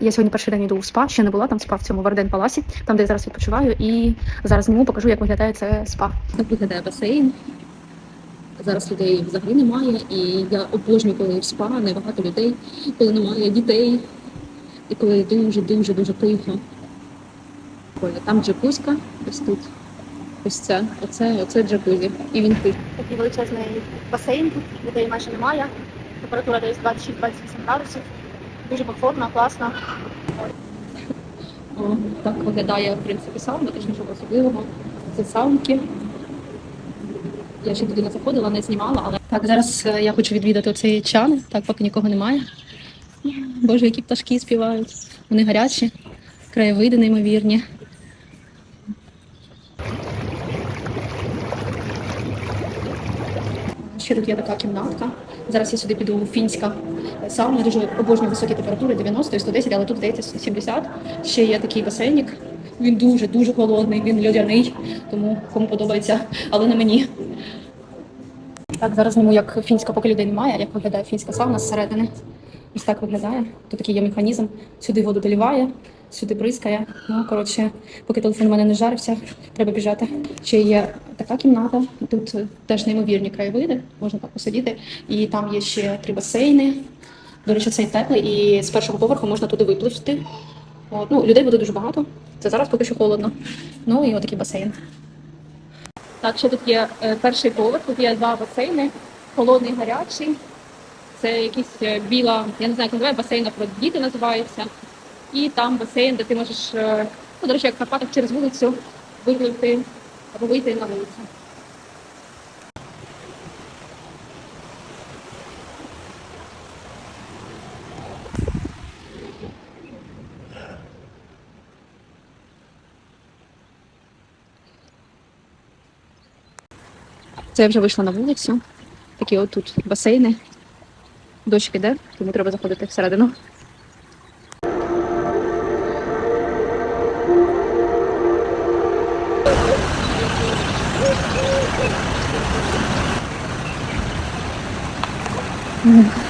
Я сьогодні перший день йду в спа, ще не була там спа в цьому Варден Паласі, там де я зараз відпочиваю, і зараз зніму, покажу, як виглядає це спа. Так виглядає басейн. Зараз людей взагалі немає, і я обожнюю, коли в спа небагато людей, коли немає дітей, і коли дуже дуже дуже тихо. Там джакузька, ось тут. Ось це, оце, оце джакузі. І він тих. Такий величезний басейн, людей майже немає. Температура десь 26-28 градусів. Дуже комфортно, класно. Так виглядає, в принципі, сауна, теж нічого особливого. Це саунки. Я ще туди не заходила, не знімала, але так, зараз е, я хочу відвідати оцей чан, так поки нікого немає. Боже, які пташки співають. Вони гарячі, краєвиди неймовірні. Ще тут є така кімнатка. Зараз я сюди піду фінська сауна, дуже обожнюю високі температури 90 і 110, але тут здається 70. Ще є такий басейник. Він дуже дуже холодний, він льодяний, тому кому подобається, але не мені. Так, зараз зніму, як фінська, поки людей немає, як виглядає фінська сауна зсередини. Ось так виглядає. Тут такий є механізм. Сюди воду доливає, сюди бризкає. Ну, коротше, поки телефон у мене не жарився, треба біжати. Ще є така кімната. Тут теж неймовірні краєвиди, можна так посидіти. І там є ще три басейни. До речі, цей теплий, і з першого поверху можна туди випливти. От, ну, людей буде дуже багато. Це зараз поки що холодно. Ну і отакий басейн. Так, ще тут є е, перший поверх, тут є два басейни, холодний, гарячий. Це якийсь е, біла, я не знаю, як називає, басейн про діти називається. І там басейн, де ти можеш, е, ну, до речі, як в Карпатах через вулицю випливти або вийти на вулицю. Це я вже вийшла на вулицю. Такі от тут басейни. Дощ піде, тому треба заходити всередину. うん。